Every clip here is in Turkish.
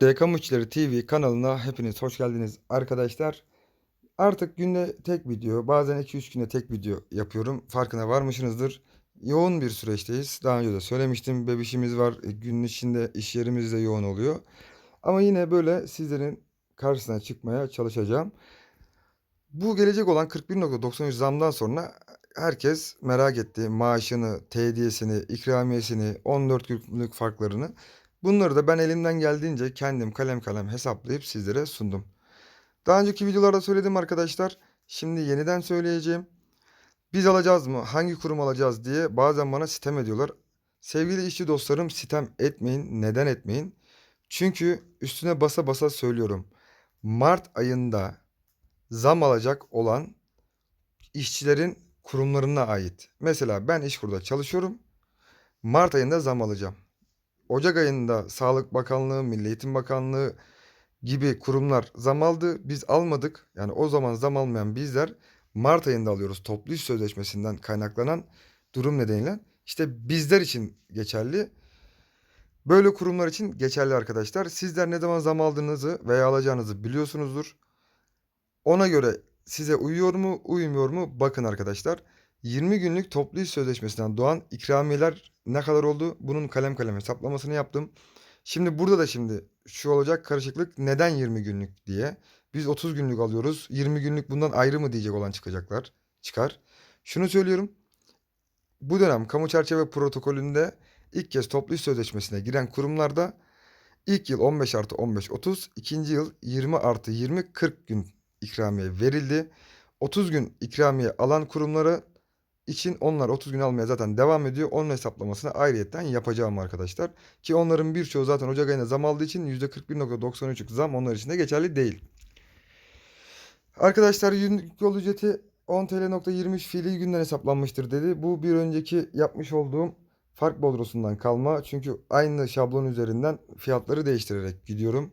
DK Muçları TV kanalına hepiniz hoş geldiniz arkadaşlar. Artık günde tek video, bazen 2-3 günde tek video yapıyorum. Farkına varmışsınızdır. Yoğun bir süreçteyiz. Daha önce de söylemiştim. Bebişimiz var. E, Günün içinde iş yerimiz de yoğun oluyor. Ama yine böyle sizlerin karşısına çıkmaya çalışacağım. Bu gelecek olan 41.93 zamdan sonra herkes merak etti. Maaşını, TD'sini, ikramiyesini, 14 günlük farklarını. Bunları da ben elimden geldiğince kendim kalem kalem hesaplayıp sizlere sundum. Daha önceki videolarda söyledim arkadaşlar. Şimdi yeniden söyleyeceğim. Biz alacağız mı? Hangi kurum alacağız diye bazen bana sitem ediyorlar. Sevgili işçi dostlarım sitem etmeyin. Neden etmeyin? Çünkü üstüne basa basa söylüyorum. Mart ayında zam alacak olan işçilerin kurumlarına ait. Mesela ben İşkur'da çalışıyorum. Mart ayında zam alacağım. Ocak ayında Sağlık Bakanlığı, Milli Eğitim Bakanlığı gibi kurumlar zam aldı. Biz almadık. Yani o zaman zam almayan bizler Mart ayında alıyoruz. Toplu iş sözleşmesinden kaynaklanan durum nedeniyle. İşte bizler için geçerli. Böyle kurumlar için geçerli arkadaşlar. Sizler ne zaman zam aldığınızı veya alacağınızı biliyorsunuzdur. Ona göre size uyuyor mu, uymuyor mu bakın arkadaşlar. 20 günlük toplu iş sözleşmesinden doğan ikramiyeler ne kadar oldu? Bunun kalem kalem hesaplamasını yaptım. Şimdi burada da şimdi şu olacak karışıklık neden 20 günlük diye. Biz 30 günlük alıyoruz. 20 günlük bundan ayrı mı diyecek olan çıkacaklar. Çıkar. Şunu söylüyorum. Bu dönem kamu çerçeve protokolünde ilk kez toplu iş sözleşmesine giren kurumlarda ilk yıl 15 artı 15 30, ikinci yıl 20 artı 20 40 gün ikramiye verildi. 30 gün ikramiye alan kurumlara için onlar 30 gün almaya zaten devam ediyor. Onun hesaplamasını ayrıyetten yapacağım arkadaşlar. Ki onların birçoğu zaten Ocak ayında zam aldığı için %41.93'lük zam onlar için de geçerli değil. Arkadaşlar günlük yol ücreti 10 TL.23 fiili günden hesaplanmıştır dedi. Bu bir önceki yapmış olduğum fark bodrosundan kalma. Çünkü aynı şablon üzerinden fiyatları değiştirerek gidiyorum.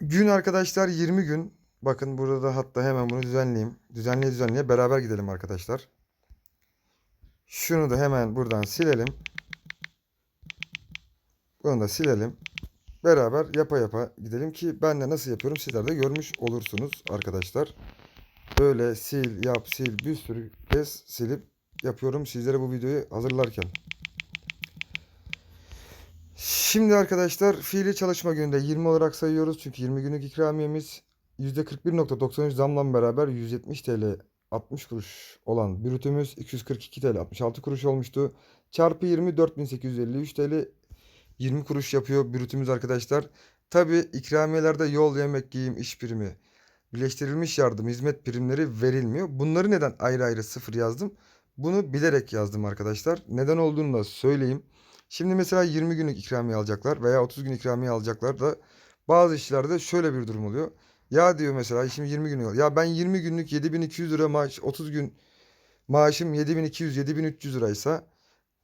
Gün arkadaşlar 20 gün. Bakın burada da hatta hemen bunu düzenleyeyim. Düzenleye düzenleye beraber gidelim arkadaşlar. Şunu da hemen buradan silelim. Bunu da silelim. Beraber yapa yapa gidelim ki ben de nasıl yapıyorum sizler de görmüş olursunuz arkadaşlar. Böyle sil yap sil bir sürü kez silip yapıyorum sizlere bu videoyu hazırlarken. Şimdi arkadaşlar fiili çalışma gününde 20 olarak sayıyoruz. Çünkü 20 günlük ikramiyemiz %41.93 zamla beraber 170 TL 60 kuruş olan brütümüz 242 TL 66 kuruş olmuştu. Çarpı 20 4853 TL 20 kuruş yapıyor brütümüz arkadaşlar. Tabi ikramiyelerde yol, yemek, giyim, iş primi, birleştirilmiş yardım, hizmet primleri verilmiyor. Bunları neden ayrı ayrı sıfır yazdım? Bunu bilerek yazdım arkadaşlar. Neden olduğunu da söyleyeyim. Şimdi mesela 20 günlük ikramiye alacaklar veya 30 gün ikramiye alacaklar da bazı işlerde şöyle bir durum oluyor. Ya diyor mesela şimdi 20 günlük ya ben 20 günlük 7200 lira maaş 30 gün maaşım 7200 7300 liraysa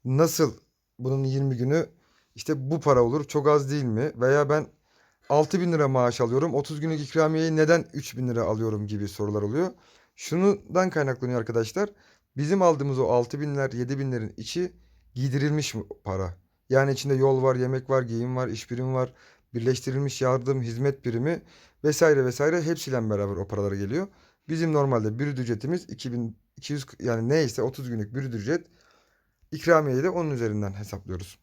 nasıl bunun 20 günü işte bu para olur çok az değil mi? Veya ben 6000 lira maaş alıyorum 30 günlük ikramiyeyi neden 3000 lira alıyorum gibi sorular oluyor. Şundan kaynaklanıyor arkadaşlar. Bizim aldığımız o 6000'ler 7000'lerin içi giydirilmiş para. Yani içinde yol var, yemek var, giyim var, iş birimi var, birleştirilmiş yardım, hizmet birimi vesaire vesaire hepsiyle beraber o paralara geliyor. Bizim normalde brüt ücretimiz 2200 yani neyse 30 günlük brüt ücret. İkramiyeyi de onun üzerinden hesaplıyoruz.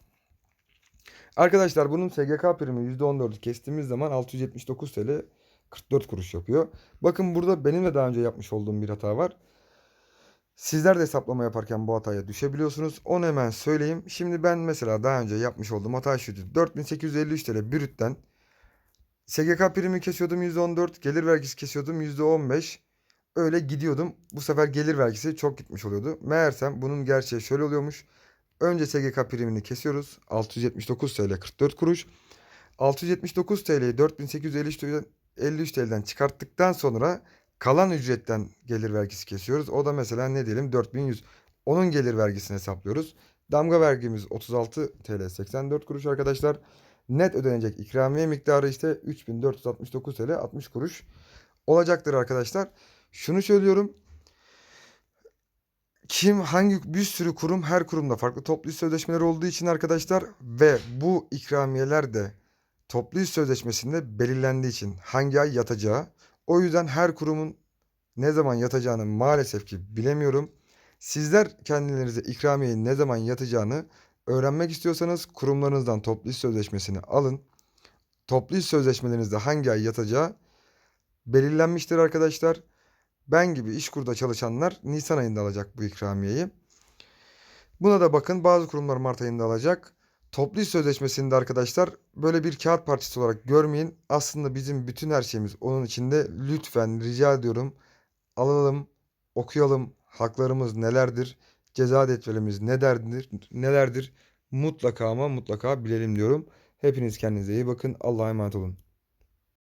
Arkadaşlar bunun SGK primi %14'ü kestiğimiz zaman 679 TL 44 kuruş yapıyor. Bakın burada benim de daha önce yapmış olduğum bir hata var. Sizler de hesaplama yaparken bu hataya düşebiliyorsunuz. Onu hemen söyleyeyim. Şimdi ben mesela daha önce yapmış olduğum hata şuydu. 4853 TL brütten SGK primi kesiyordum %14, gelir vergisi kesiyordum %15. Öyle gidiyordum. Bu sefer gelir vergisi çok gitmiş oluyordu. Meğersem bunun gerçeği şöyle oluyormuş. Önce SGK primini kesiyoruz. 679 TL 44 kuruş. 679 TL'yi 4853 TL'den çıkarttıktan sonra kalan ücretten gelir vergisi kesiyoruz. O da mesela ne diyelim 4100. Onun gelir vergisini hesaplıyoruz. Damga vergimiz 36 TL 84 kuruş arkadaşlar. Net ödenecek ikramiye miktarı işte 3469 TL 60 kuruş olacaktır arkadaşlar. Şunu söylüyorum. kim hangi bir sürü kurum her kurumda farklı toplu iş sözleşmeleri olduğu için arkadaşlar ve bu ikramiyeler de toplu iş sözleşmesinde belirlendiği için hangi ay yatacağı. O yüzden her kurumun ne zaman yatacağını maalesef ki bilemiyorum. Sizler kendilerinize ikramiyenin ne zaman yatacağını öğrenmek istiyorsanız kurumlarınızdan toplu iş sözleşmesini alın. Toplu iş sözleşmelerinizde hangi ay yatacağı belirlenmiştir arkadaşlar. Ben gibi İşkur'da çalışanlar Nisan ayında alacak bu ikramiyeyi. Buna da bakın bazı kurumlar Mart ayında alacak. Toplu iş sözleşmesinde arkadaşlar böyle bir kağıt parçası olarak görmeyin. Aslında bizim bütün her şeyimiz onun içinde. Lütfen rica ediyorum alalım, okuyalım. Haklarımız nelerdir? Ceza cetvelimiz nelerdir? Nelerdir? Mutlaka ama mutlaka bilelim diyorum. Hepiniz kendinize iyi bakın. Allah'a emanet olun.